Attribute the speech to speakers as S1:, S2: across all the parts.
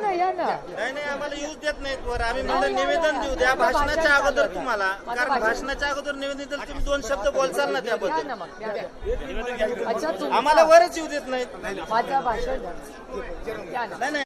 S1: ना या ना.
S2: नाही नाही आम्हाला येऊच देत नाहीत वर. आम्ही म्हणलं निवेदन देऊ द्या भाषणाच्या अगोदर तुम्हाला. कारण भाषणाच्या अगोदर निवेदन दिलं तुम्ही दोन शब्द बोलचाल ना
S1: या
S2: त्याबद्दल.
S1: ना मग या ना. अच्छा
S2: आम्हाला वरच येऊ देत नाहीत.
S1: माझं भाषण झालं. या ना.
S2: नाही नाही.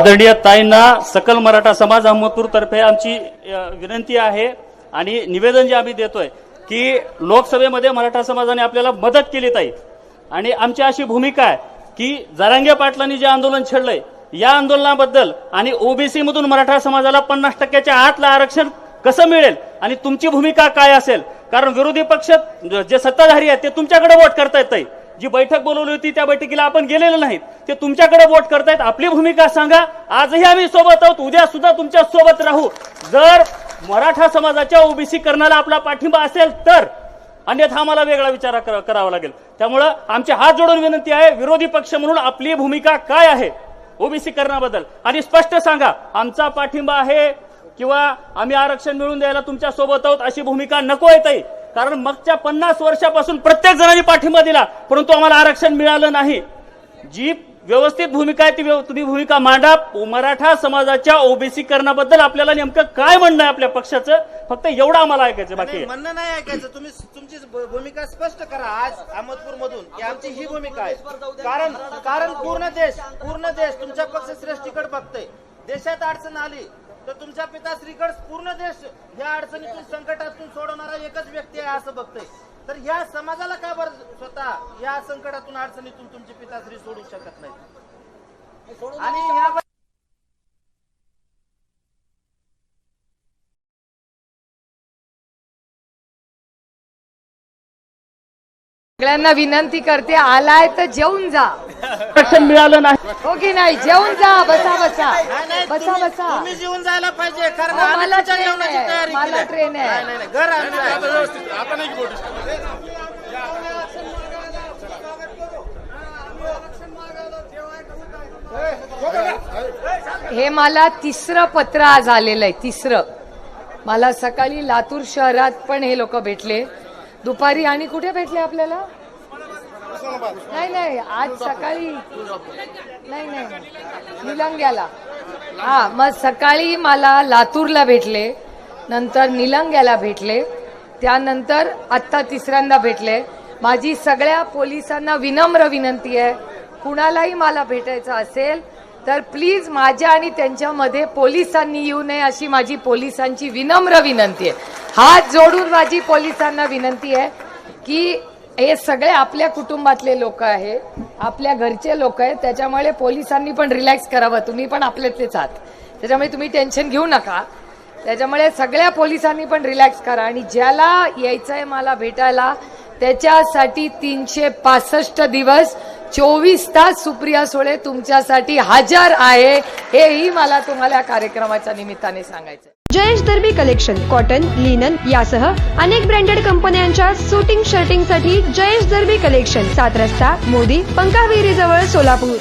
S3: आदरणीय ताईंना सकल मराठा समाज अहमदपूर तर्फे आमची विनंती आहे आणि निवेदन जे आम्ही देतोय की लोकसभेमध्ये मराठा समाजाने आपल्याला मदत केली ताई. आणि आमची अशी भूमिका आहे की जरांगे पाटलांनी जे आंदोलन छेडलंय या आंदोलनाबद्दल आणि ओबीसी मधून मराठा समाजाला पन्नास टक्क्याच्या आतलं आरक्षण कसं मिळेल आणि तुमची भूमिका काय असेल? कारण विरोधी पक्ष जे सत्ताधारी आहेत ते तुमच्याकडे वोट करतायत ताई. जी बैठक बोलवली होती त्या बैठकीला आपण गेलेलो नाहीत. ते तुमच्याकडे वोट करतायत. आपली भूमिका सांगा. आजही आम्ही सोबत आहोत. उद्या सुद्धा तुमच्यासोबत राहू. जर मराठा समाजाच्या ओबीसी करण्याला आपला पाठिंबा असेल तर अन्यथा आम्हाला वेगळा विचार करावा लागेल. त्यामुळं आमचे हात जोडून विनंती आहे विरोधी पक्ष म्हणून आपली भूमिका काय आहे ओबीसी करण्याबद्दल आणि स्पष्ट सांगा आमचा पाठिंबा आहे किंवा आम्ही आरक्षण मिळून द्यायला तुमच्यासोबत आहोत अशी भूमिका नको येत कारण मागच्या पन्नास वर्षापासून प्रत्येक जणांनी पाठिंबा दिला परंतु आम्हाला आरक्षण मिळालं नाही. जी व्यवस्थित भूमिका आहे ती व्यव- तुम्ही भूमिका मांडा. मराठा समाजाच्या ओबीसी करण्याबद्दल आपल्याला नेमकं काय म्हणणं आहे आपल्या पक्षाचं? फक्त एवढं आम्हाला ऐकायचं बाकी
S2: म्हणणं नाही ऐकायचं. तुम्ही तुमची भूमिका स्पष्ट करा आज अहमदपूर मधून की आमची ही भूमिका आहे. कारण कारण पूर्ण देश पूर्ण देश तुमच्या पक्ष श्रेष्ठीकडे बघतोय. देशात अडचण आली तर तुमच्या पिताश्रीकडे पूर्ण देश या अडचणीतून संकटातून सोडवणारा एकच व्यक्ती आहे असं बघतोय. तर या समाजाला का बरं स्वतः या संकटातून अडचणीतून तुमची पिताश्री सोडू शकत नाही? आणि या
S1: सगळ्यांना विनंती करते आलाय तर जेवून जा.
S3: आरक्षण मिळालं नाही.
S1: हो की नाही? जेवून जा बसा बसा.
S2: नाही, नाही,
S1: बसा
S2: तुम्ही-
S1: बसा.
S2: तुम्ही जेवून जायला पाहिजे कारण
S1: अहो,
S2: आम्ही
S1: मला
S2: तुमच्या
S1: ट्रेन
S2: जेवणाची
S1: आहे,
S2: तयारी
S1: मला
S2: केली.
S1: ट्रेन आहे.
S2: नाही, नाही, नाही, घर आम्ही आहे.
S1: हे मला तिसरं पत्र आज आलेलं आहे तिसरं. मला सकाळी लातूर शहरात पण हे लोक भेटले. दुपारी आणि कुठे भेटले आपल्याला? नाही नाही आज सकाळी. नाही नाही निलंग्याला. हा मग सकाळी मला लातूरला भेटले नंतर निलंग्याला भेटले त्यानंतर आत्ता तिसऱ्यांदा भेटले. माझी सगळ्या पोलिसांना विनम्र विनंती आहे कुणालाही मला भेटायचं असेल तर प्लीज माझ्या आणि त्यांच्यामध्ये पोलिसांनी येऊ नये अशी माझी पोलिसांची विनम्र विनंती आहे. हात जोडून माझी पोलिसांना विनंती आहे की हे सगळे आपल्या कुटुंबातले लोक आहे आपल्या घरचे लोक आहेत त्याच्यामुळे पोलिसांनी पण रिलॅक्स करावं तुम्ही पण आपल्यातलेच आहात. त्याच्यामुळे तुम्ही टेन्शन घेऊ नका. त्याच्यामुळे सगळ्या पोलिसांनी पण रिलॅक्स करा आणि ज्याला यायचं आहे मला भेटायला त्याच्यासाठी तीनशे पासष्ट दिवस चोवीस तास सुप्रिया सुळे तुमच्यासाठी हजर आहे. हेही मला तुम्हाला या कार्यक्रमाच्या निमित्ताने सांगायचं
S4: Jayesh Darbi collection cotton linen यासह अनेक ब्रँडेड कंपन्यांच्या सुटिंग शर्टिंगसाठी जयेश दर्बी कलेक्शन सात रस्ता मोदी पंकाविरी जवळ सोलापूर.